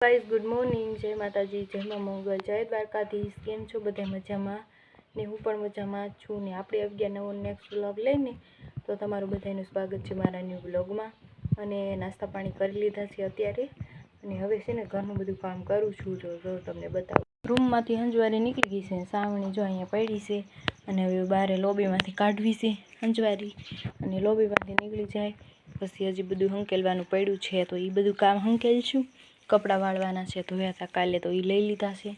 Guys good morning. જય માતાજી, જય મા મંગળ જય દ્વારકાધીશ. કેમ છો બધા મજામાં? ને હું પણ મજામાં છું. ને આપણે અગિયાર નવો નેક્સ્ટ વ્લોગ લઈને. તો તમારું બધાનું સ્વાગત છે મારા ન્યૂ વ્લોગમાં અને નાસ્તા પાણી કરી લીધા છે અત્યારે. અને હવે છે ને ઘરનું બધું કામ કરું છું. જો તમને બતાવું. રૂમમાંથી હંજવારી નીકળી ગઈ છે. સાવણી જો અહીંયા પડી છે. અને હવે બહાર લોબીમાંથી કાઢવી છે હંજવારી. અને લોબીમાંથી નીકળી જાય. પછી હજી બધું હંકેલવાનું પડ્યું છે. તો એ બધું કામ હંકેલશું. કપડાં વાળવાના છે ધોયા હતા કાલે તો એ લઈ લીધા છે.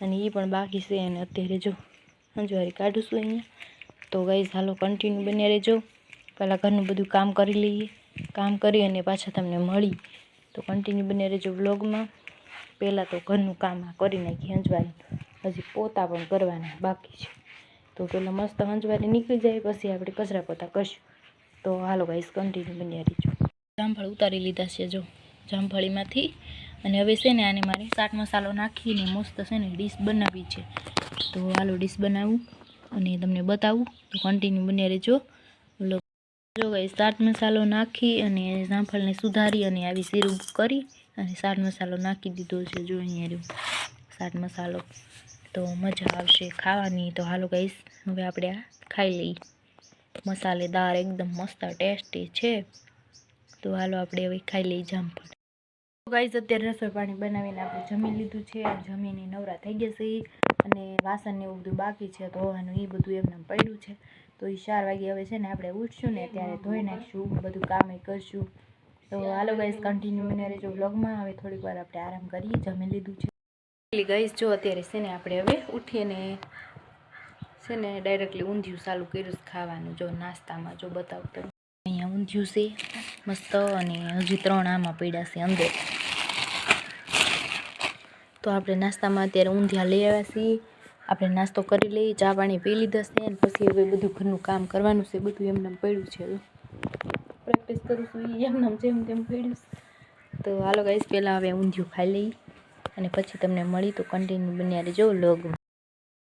અને એ પણ બાકી છે અને અત્યારે જો હંજવારી કાઢું છું અહીંયા. તો ગઈ હાલો કન્ટિન્યુ બન્યા રહેજો. પહેલાં ઘરનું બધું કામ કરી લઈએ. કામ કરી અને પાછા તમને મળી. તો કન્ટિન્યુ બન્યા રહેજો વ્લોગમાં પહેલાં તો ઘરનું કામ કરી નાખી હંજવારી. હજી પોતા પણ કરવાના બાકી છે. તો પહેલાં મસ્ત હંજવારી નીકળી જાય, પછી આપણે કચરા પોતા કરશું. તો હાલો ગાઈસ કન્ટિન્યુ બન્યા રહેજો. જામફળ ઉતારી લીધા છે જો. જામફળીમાંથી અને હવે છે ને આને મારે ચાટ મસાલો નાખીને મસ્ત છે ને ડીશ બનાવવી છે. તો હાલો ડીશ બનાવું અને તમને બતાવું. તો કન્ટિન્યુ બને રહેજો. જો ગાઈસ ચાટ મસાલો નાખી અને જામફળને સુધારી અને આવી સિરપ કરી અને ચાટ મસાલો નાખી દીધો છે. જો અહીંયા ચાટ મસાલો. તો મજા આવશે ખાવાની. તો હાલો ગાઈસ હવે આપણે આ ખાઈ લઈએ. મસાલેદાર, એકદમ મસ્ત, ટેસ્ટી છે. તો હાલો આપણે હવે ખાઈ લઈએ જામફળ. ગાઈઝ, અત્યારે રસોઈ પાણી બનાવીને આપણે જમી લીધું છે. જમીને નવરા થઈ ગયા છે અને વાસણ ને એવું બધું બાકી છે, ધોવાનું એ બધું એમને પડ્યું છે. તો એ ચાર વાગે હવે છે ને આપણે ઉઠશું ને ત્યારે ધોઈ નાખીશું, બધું કામ એ કરશું. તો હાલો ગાઈઝ કન્ટિન્યુ મને રહેજો વ્લોગમાં. હવે થોડીક વાર આપણે આરામ કરીએ, જમી લીધું છે. ગાઈઝ, જો અત્યારે છે ને આપણે હવે ઉઠીને છે ને ડાયરેક્ટલી ઊંધિયું ચાલુ કર્યું ખાવાનું. જો નાસ્તામાં જો બતાવું તો અહીંયા ઊંધિયું છે, મસ્ત અને હજી ત્રણ આમાં પડ્યા છે અંદર. તો આપણે નાસ્તામાં અત્યારે ઊંધિયા લઈ આવ્યા છીએ. આપણે નાસ્તો કરી લઈએ, ચા પાણી પી લીધા છે અને પછી હવે બધું ઘરનું કામ કરવાનું છે, બધું એમને પડ્યું છે પ્રેક્ટિસ કરું છું એ જેમ તેમ પડ્યું તો હાલો ગાઈસ પહેલાં હવે ઊંધિયું ખાઈ લઈએ અને પછી તમને મળી તો કન્ટિન્યુ બન્યા રહેજો લોગ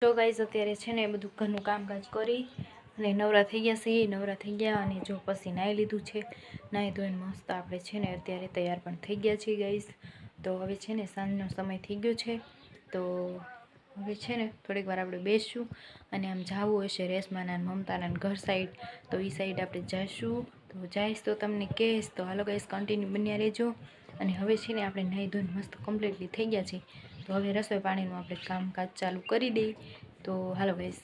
જો ગાઈસ અત્યારે છે ને બધું ઘરનું કામકાજ કરી અને નવરા થઈ ગયા છીએ, નવરા થઈ ગયા અને જો પછી નાહી લીધું છે. નાહી ધોઈને મસ્ત આપણે છે ને અત્યારે તૈયાર પણ થઈ ગયા છીએ ગાઈસ તો હવે છે ને સાંજનો સમય થઈ ગયો છે. તો હવે છે ને થોડીક વાર આપણે બેસશું અને આમ જવું હશે રેશમાના મમતાના ઘર સાઈડ તો એ સાઈડ આપણે જઈશું તો જઈશ તો તમને કહીશ. તો હાલો ગાઈસ કન્ટિન્યુ બન્યા રહેજો. અને હવે છે ને આપણે નાહી ધોઈને મસ્ત કમ્પ્લીટલી થઈ ગયા છે તો હવે રસોઈ પાણીનું આપણે કામકાજ ચાલુ કરી દઈએ તો હાલો ગાઈસ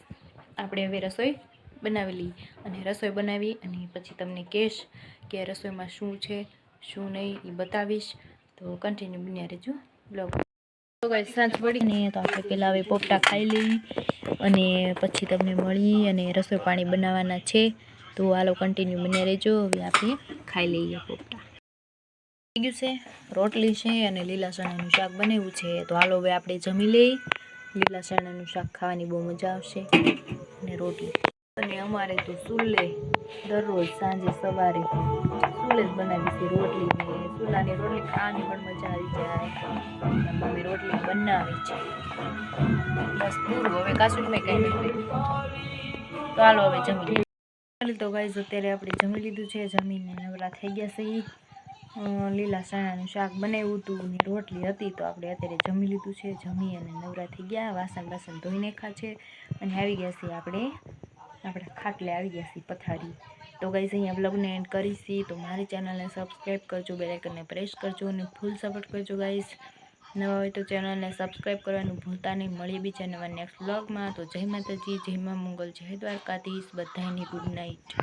આપણે હવે રસોઈ બનાવી લઈએ. અને રસોઈ બનાવી અને પછી તમને કહેશ કે રસોઈમાં શું છે, શું નહીં એ બતાવીશ. તો કન્ટિન્યુ બન્યા રહેજો બ્લોગ તો ગાઈસ સાંજ પડી ને તો આપણે પહેલાં હવે પોપટા ખાઈ લઈએ અને પછી તમને મળી અને રસોઈ પાણી બનાવવાના છે. તો હાલો કન્ટિન્યુ બન્યા રહેજો. હવે આપણે ખાઈ લઈએ પોપટા. થઈ ગયું છે રોટલી છે અને લીલા ચણાનું શાક બનાવ્યું છે. તો હાલો હવે આપણે જમી લઈએ લીલા ચણાનું શાક ખાવાની બહુ મજા આવશે. અને રોટલી. અને અમારે તો ચૂલે દરરોજ સાંજે સવારે ચૂલે જ બનાવી છે, રોટલી ને ચૂલાની રોટલી ખાવાની પણ મજા આવી જાય. મમ્મી રોટલી બનાવી છે. બસ પૂરું, હવે કાશું મેં કંઈ નથી તો હાલો હવે જમી તો ગાઈઝ અત્યારે આપણે જમી લીધું છે, જમીને નવરા થઈ ગયા છે. લીલા ચણાનું શાક બનાવ્યું હતું ને રોટલી હતી, તો આપણે અત્યારે જમી લીધું છે. જમી અને નવરા થઈ ગયા વાસણ બાસણ ધોઈ નાખ્યા છે. અને આવી ગયા છીએ આપણે આપણા ખાટલે આવી ગયા છીએ પથારી. તો ગઈ અહીંયા બ્લોગને એન્ડ કરીશી તો મારી ચેનલને સબસ્ક્રાઈબ કરજો બેલાઇકનને પ્રેસ કરજો અને ફૂલ સપોર્ટ કરજો ગાઈઝ નવા હોય તો ચેનલને સબસ્ક્રાઈબ કરવાનું ભૂલતા નહીં. મળી બી છે નવા નેક્સ્ટ બ્લોગમાં તો જય માતાજી, જય મા મંગલ, જય દ્વારકાધીશ. બધાની ગુડ નાઇટ